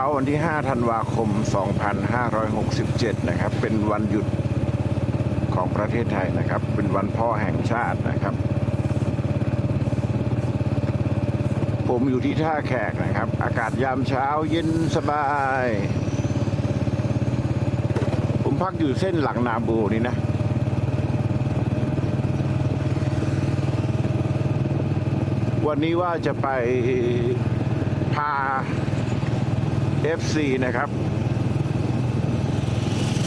าวันที่ 5 ธันวาคม 2567 นะครับ เป็นวันหยุดของประเทศไทยนะครับ เป็นวันพ่อแห่งชาตินะครับ ผมอยู่ที่ท่าแขกนะครับ อากาศยามเช้าเย็นสบาย ผมพักอยู่เส้นหลังนาบูนี่นะวันนี้ว่าจะไปพา FC นะครับ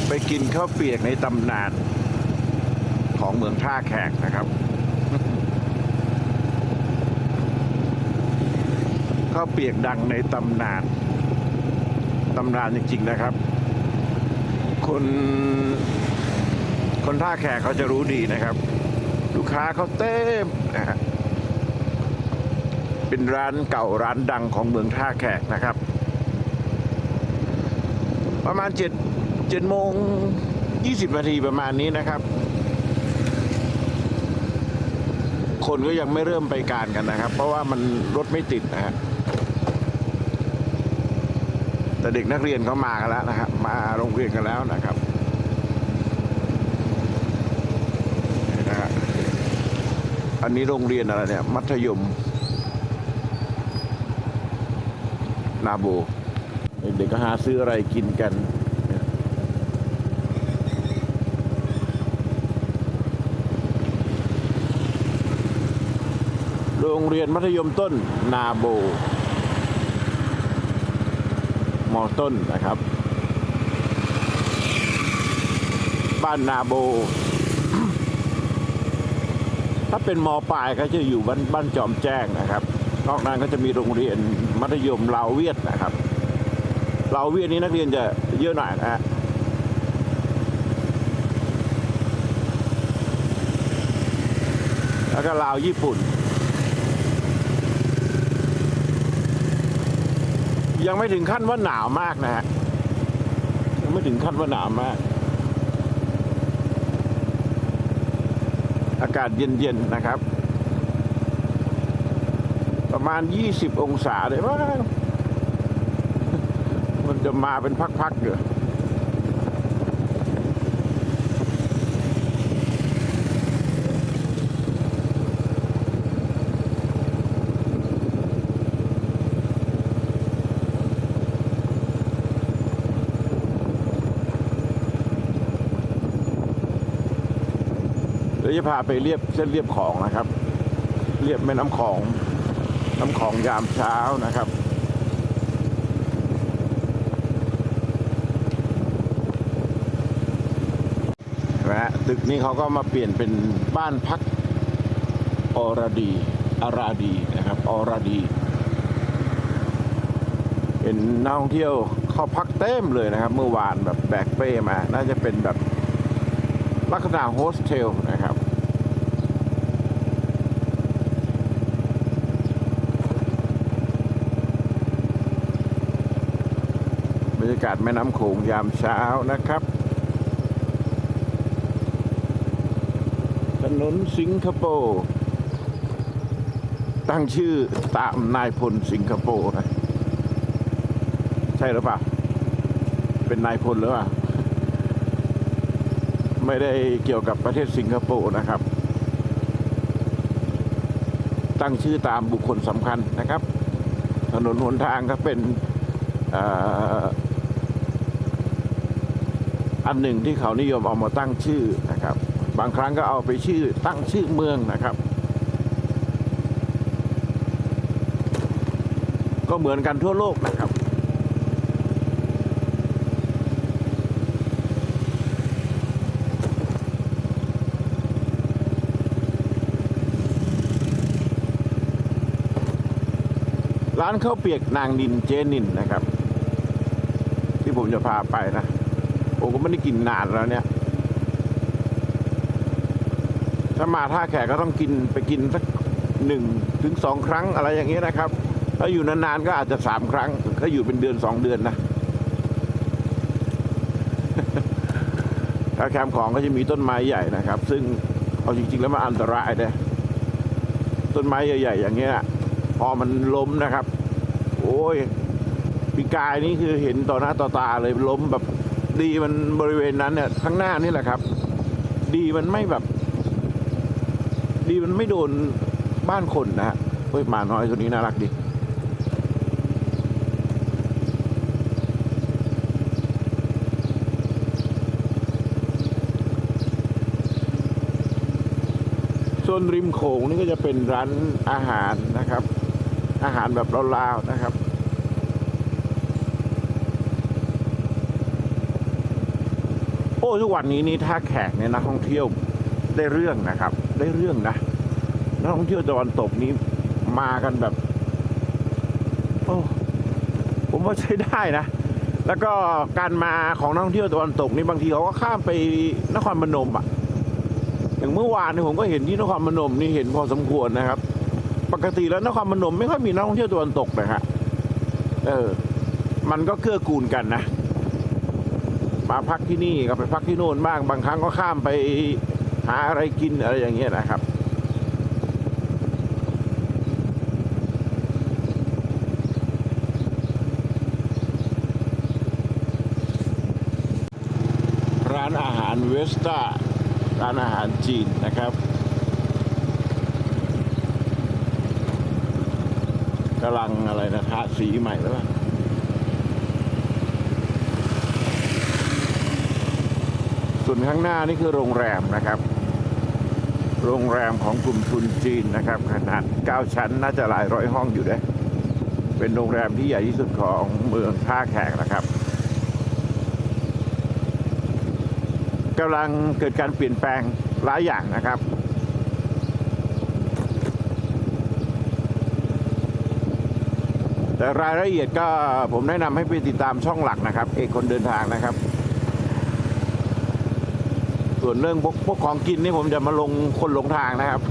ไปกินข้าวเปียกในตำนานของเมืองท่าแขกนะครับข้าวเปียกดังในตำนานตำนานจริงๆนะครับ คนคนท่าแขกเขาจะรู้ดีนะครับ ลูกค้าเขาเต็มนะฮะเป็นร้านเก่าร้านดังของเมืองท่าแขกนะครับ ประมาณเจ็ดเจ็ดโมงยี่สิบนาทีประมาณนี้นะครับ คนก็ยังไม่เริ่มไปการกันนะครับ เพราะว่ามันรถไม่ติดนะฮะแต่เด็กนักเรียนเขามากันแล้วนะครับ มาโรงเรียนกันแล้วนะครับนะฮะอันนี้โรงเรียนอะไรเนี่ย มัธยม นาโบ เด็กๆก็หาซื้ออะไรกินกันโรงเรียนมัธยมต้นนาโบมอต้นนะครับ บ้านนาโบ ถ้าเป็นมปลายก็จะอยู่บ้านบ้านจอมแจ้งนะครับ นอกนั้นก็จะมีโรงเรียนมัธยมลาวเวียดนะครับ ลาวเวียดนี้นักเรียนจะเยอะหน่อยนะฮะแล้วก็ลาวญี่ปุ่น ยังไม่ถึงขั้นว่าหนาวมากนะฮะยังไม่ถึงขั้นว่าหนาวมาก อากาศเย็นๆนะครับ ประมาณ 20 องศาเลยว่ามัน จะมาเป็นพักๆเดี๋ยวจะพาไปเรียบเส้นเรียบของนะครับ เรียบแม่น้ำของ น้ำของยามเช้านะครับ นะฮะ ตึกนี้เขาก็มาเปลี่ยนเป็นบ้านพักอรดีอาราดีนะครับอรดี เป็นนักท่องเที่ยวเข้าพักเต็มเลยนะครับ เมื่อวานแบบแบกเป้มา น่าจะเป็นแบบลักษณะโฮสเทลนะครับบรรยากาศแม่น้ำโขงยามเช้านะครับ นนสิงคโปร์ตั้งชื่อตามนายพลสิงคโปร์นะใช่หรือเปล่า เป็นนายพลหรือเปล่า ไม่ได้เกี่ยวกับประเทศสิงคโปร์นะครับ ตั้งชื่อตามบุคคลสำคัญนะครับ ถนนหนทางก็เป็นออันหนึ่งที่เขานิยมเอามาตั้งชื่อนะครับ บางครั้งก็เอาไปชื่อตั้งชื่อเมืองนะครับ ก็เหมือนกันทั่วโลกนะครับร้านข้าวเปียกนางนินเจนินนะครับ ที่ผมจะพาไปนะผมก็ไม่ได้กินนานแล้วเนี่ย ถ้ามาท่าแขกก็ต้องกินไปกินสักหนึ่งถึงสองครั้งอะไรอย่างเงี้ยนะครับ ถ้าอยู่นานๆก็อาจจะสามครั้ง ถ้าอยู่เป็นเดือนสองเดือนนะถ้าแคมป์ของก็จะมีต้นไม้ใหญ่นะครับ ซึ่งเอาจริงๆแล้วมันอันตรายนะต้นไม้ใหญ่ๆอย่างเงี้ยพอมันล้มนะครับ โอ้ยปีกายนี่คือเห็นต่อหน้าต่อตาเลยล้มแบบดีมันบริเวณนั้นเนี่ยข้างหน้านี่แหละครับ ดีมันไม่แบบ ดีมันไม่โดนบ้านคนนะฮะเฮ้ยหมาน้อยตัวนี้น่ารักดีโซนริมโขงนี่ก็จะเป็นร้านอาหารนะครับ อาหารแบบลาวๆนะครับโอ้ทุกวันนี้นี่ท่าแขกเนี่ยนักท่องเที่ยวได้เรื่องนะครับ ได้เรื่องนะนักท่องเที่ยวตะวันตกนี้มากันแบบ โอ้ผมว่าใช้ได้นะ แล้วก็การมาของนักท่องเที่ยวตะวันตกนี่บางทีเขาก็ข้ามไปนครพนมอะ อย่างเมื่อวานนี่ผมก็เห็นที่นครพนมนี่เห็นพอสมควรนะครับ ปกติแล้วนครพนมไม่ค่อยมีนักท่องเที่ยวตะวันตกนะฮะ เออ มันก็เกื้อกูลกันนะ มาพักที่นี่ก็ไปพักที่โน่นบ้าง บางครั้งก็ข้ามไปาอะไรกินอะไรอย่างเงี้ยนะครับร้านอาหารเวสต้าร้านอาหารจีนนะครับกำลังอะไรนะทาสีใหม่แล้วป่ะส่วนข้างหน้านี่คือโรงแรมนะครับ โรงแรมของกลุ่มทุนจีนนะครับ ขนาด 9 ชั้นน่าจะหลายร้อยห้องอยู่นะเป็นโรงแรมที่ใหญ่ที่สุดของเมืองท่าแขกนะครับกำลังเกิดการเปลี่ยนแปลงหลายอย่างนะครับแต่รายละเอียดก็ผมแนะนำให้ไปติดตามช่องหลักนะครับ เอกคนเดินทางนะครับ ส่วนเรื่องพวกของกินนี่ผมจะมาลงคนหลงทางนะครับ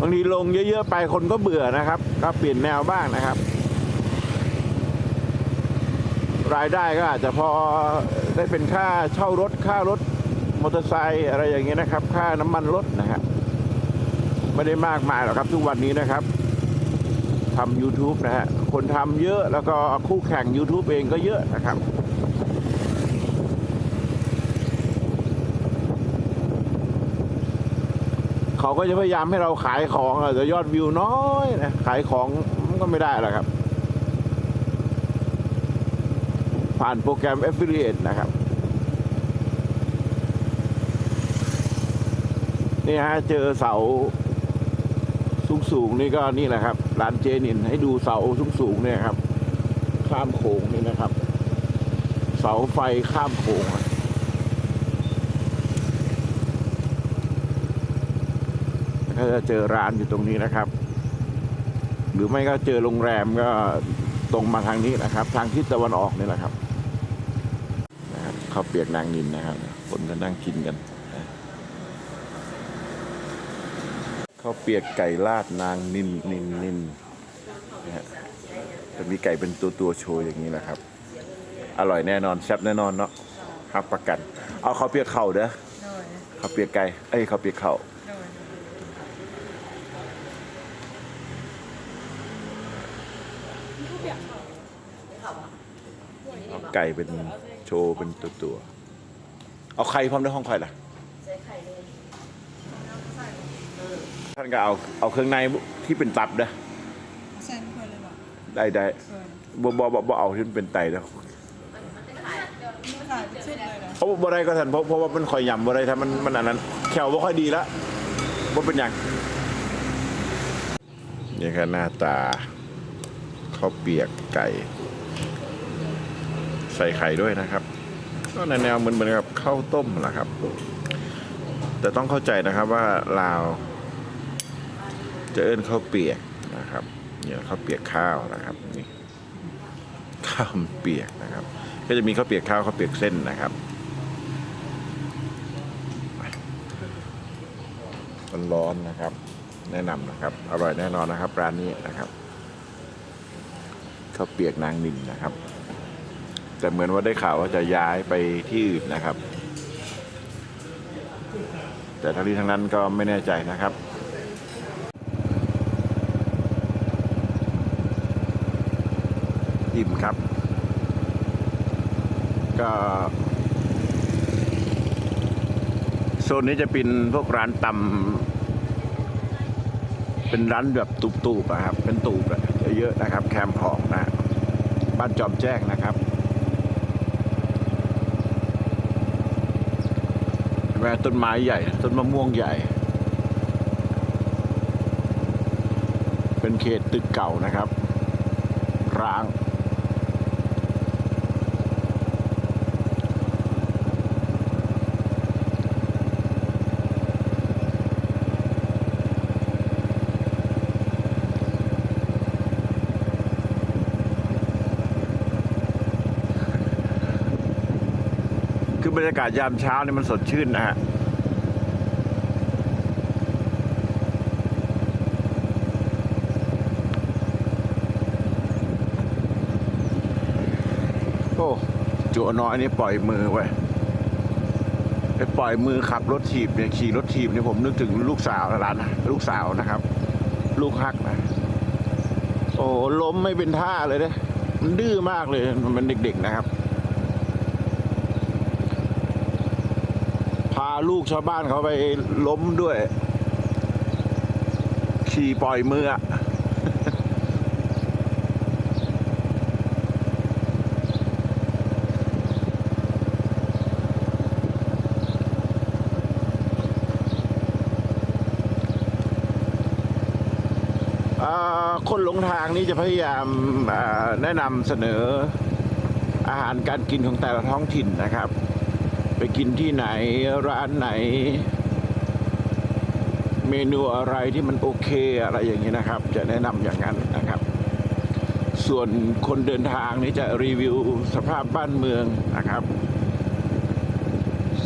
บางทีลงเยอะๆไปคนก็เบื่อนะครับ ก็เปลี่ยนแนวบ้างนะครับ รายได้ก็อาจจะพอได้เป็นค่าเช่ารถค่ารถมอเตอร์ไซค์อะไรอย่างเงี้ยนะครับ ค่าน้ำมันรถนะครับไม่ได้มากมายหรอกครับทุกวันนี้นะครับทำ YouTube นะฮะ คนทำเยอะแล้วก็คู่แข่ง YouTube เองก็เยอะนะครับ เขาก็จะพยายามให้เราขายของแต่ยอดวิวน้อยนะขายของก็ไม่ได้หรอกครับ ผ่านโปรแกรม Affiliate นะครับ นี่ฮะเจอเสาสูงสูงๆนี่ก็นี่แหละครับร้านเจนินให้ดูเสาสูงสูงๆเนี่ยครับ ข้ามโขงนี่นะครับ เสาไฟข้ามโขงอะ ก็จะเจอร้านอยู่ตรงนี้นะครับ หรือไม่ก็เจอโรงแรมก็ตรงมาทางนี้นะครับ ทางทิศตะวันออกนี่แหละครับนะครับข้าวเปียกนางนินนะครับคนก็นั่งกินกันนะข้าวเปียกไก่ลาดนางนินนินนินนะฮะจะมีไก่เป็นตัวตัวๆโชยอย่างนี้แหละครับ อร่อยแน่นอนแซ่บแน่นอนเนาะรับประกัน เอาข้าวเปียกเข่าเด้อโดยข้าวเปียกไก่เอ้ยข้าวเปียกเข่า โดย เอา ไก่เป็นโชว์เป็นตัวตัวๆเอาไข่พร้อมด้วยห้องไข่ล่ะท่านก็เอาเอาเครื่องในที่เป็นตับเด้อใช่เพื่อนเลยบอกได้ได้เพื่อนบ่บ่บ่บ่เอาที่มันเป็นไตแล้วขายเป็นชุดเลยเหรอเพราะบ่ได้ก็ทันเพราะเพราะว่ามันคอยยำบ่ได้ถ้ามันมันอันนั้นแขวบ่ค่อยดีแล้วบ่เป็นหยังนี่ครับหน้าตาข้าวเปียกไก่ใส่ไข่ด้วยนะครับ ก็ในแนวเหมือนเหมือนกับข้าวต้มแหละครับ แต่ต้องเข้าใจนะครับว่าลาว จะเอิ้นข้าวเปียกนะครับเนี่ยข้าวเปียกข้าวนะครับนี่ข้าวมันเปียกนะครับ ก็จะมีข้าวเปียกข้าวข้าวเปียกเส้นนะครับร้อนนะครับ แนะนำนะครับ อร่อยแน่นอนนะครับร้านนี้นะครับข้าวเปียกนางนินนะครับ แต่เหมือนว่าได้ข่าวว่าจะย้ายไปที่อื่นนะครับ แต่ทั้งนี้ทั้งนั้นก็ไม่แน่ใจนะครับอิ่มครับ ก็โซนนี้จะเป็นพวกร้านตำเป็นร้านแบบตูบๆะครับ เป็นตูบเยอะๆนะครับ แคมป์ของนะ บ้านจอมแจ้งนะครับ มต้นไม้ใหญ่ ต้นมะม่วงใหญ่ เป็นเขตตึกเก่านะครับ ร้าง บรรยากาศยามเช้านี่มันสดชื่นนะฮะโอ้จัวน้อยนี่ปล่อยมือไว้ไปปล่อยมือขับรถถีบเนี่ยขี่รถถีบเนี่ยผมนึกถึงลูกสาวร้านนะลูกสาวนะครับ ลูกฮักนะโอ้ล้มไม่เป็นท่าเลยเด้มันดื้อมากเลยมันเป็นเด็กๆนะครับ พา ลูกชาวบ้านเขาไปล้มด้วย ขี่ปล่อยมืออะอ่าคนหลงทางนี้จะพยายามาแนะนำเสนออาหารการกินของแต่ละท้องถิ่นนะครับ ไปกินที่ไหนร้านไหน เมนูอะไรที่มันโอเคอะไรอย่างนี้นะครับ จะแนะนำอย่างนั้นนะครับ ส่วนคนเดินทางนี้จะรีวิวสภาพบ้านเมืองนะครับ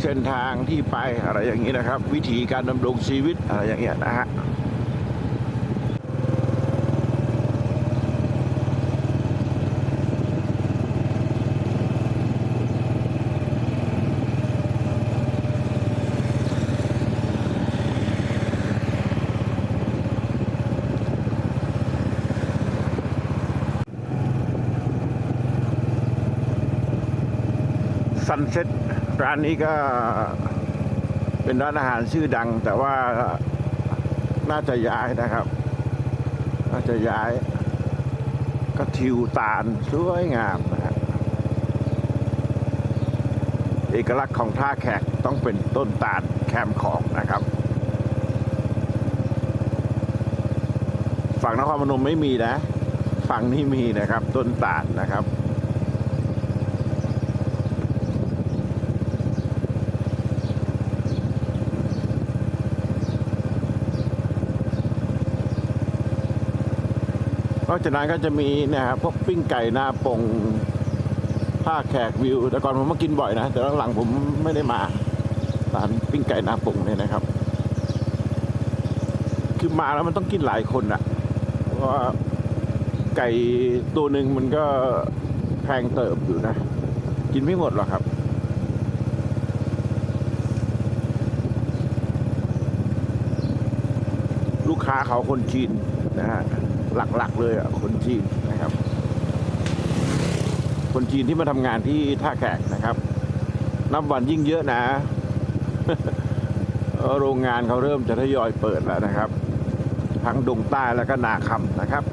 เส้นทางที่ไปอะไรอย่างนี้นะครับ วิธีการดำรงชีวิตอะไรอย่างเงี้ยนะฮะ ซันเซ็ตร้านนี้ก็เป็นร้านอาหารชื่อดัง แต่ว่าน่าจะย้ายนะครับ น่าจะย้ายก็ทิวตาลสวยงามนะฮะเอกลักษณ์ของท่าแขกต้องเป็นต้นตาลแคมของนะครับ ฝั่งนครพนมไม่มีนะ ฝั่งนี้มีนะครับ ต้นตาลนะครับ อกจากนั้นก็จะมีนะครับพวกปิ้งไก่หน้าปงผ้าแขกวิว แต่ก่อนผมมากินบ่อยนะ แต่หลังๆผมไม่ได้มาร้านปิ้งไก่หน้าปงเนี่ยนะครับ คือมาแล้วมันต้องกินหลายคนอะเพราะว่าไก่ตัวหนึ่งมันก็แพงเติบอยู่นะ กินไม่หมดหรอกครับลูกค้าเขาคนจีนนะฮะ หลักๆ เลยอะคนจีนนะครับ คนจีนที่มาทำงานที่ท่าแขกนะครับ นับวันยิ่งเยอะนะ โรงงานเขาเริ่มจะทยอยเปิดแล้วนะครับ ทั้งดงใต้แล้วก็นาคำนะครับ